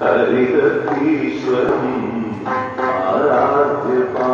ഹരിതീശ്വരം ആരാധ്യപാ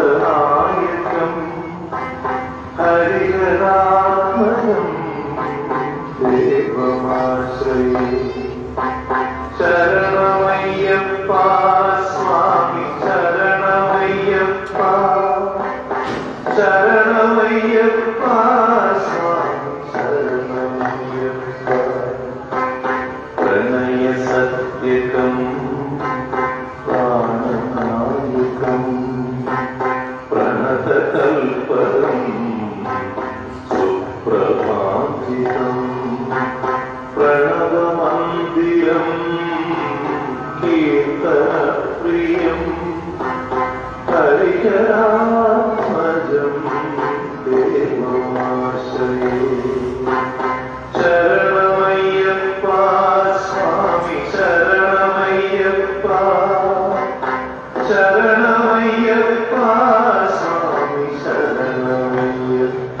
uh, uh, പ്രിയം കീർത്തന പ്രിയം ഹരികരാമജം ദേവാശ്രയ. ശരണമയ്യപ്പ സ്വാമി ശരണമയ്യപ്പ ശരണമയ്യപ്പ സ്വാമി ശരണമയ്യപ്പ.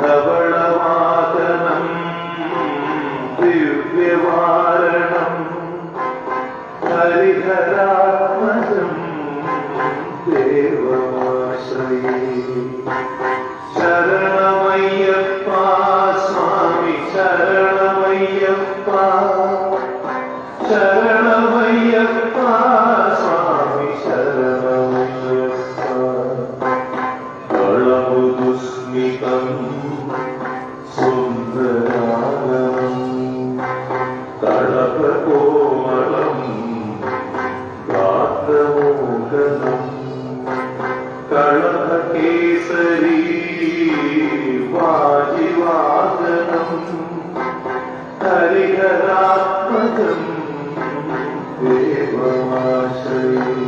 ധവളവാസനം ദിവ്യവാരണം ഹരിഹരാത്മജം ദേവമാശ്രയ. ശരണ हरिहरात्मकम् श्री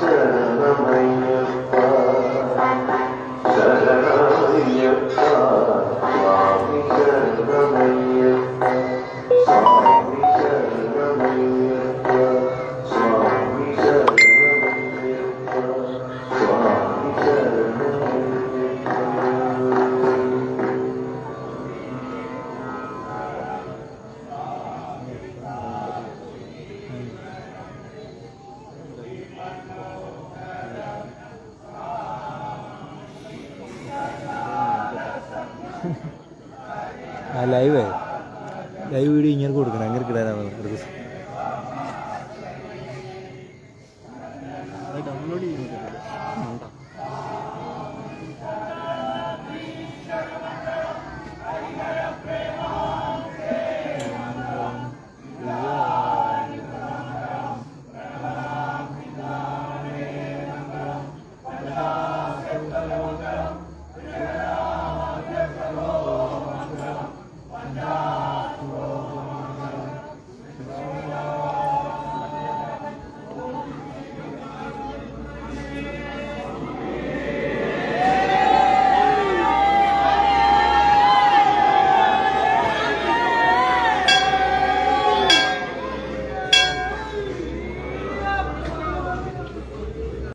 శరణమయ్యప్ప. స్వామి శరణమయ్య ആ ലൈവ് ലൈവ് വീഡിയോ ഇങ്ങനെ കൊടുക്കണം. അങ്ങനെ കിടാനാണ് ഒരു ദിവസം. ഡൗൺലോഡ് ചെയ്യുന്നത്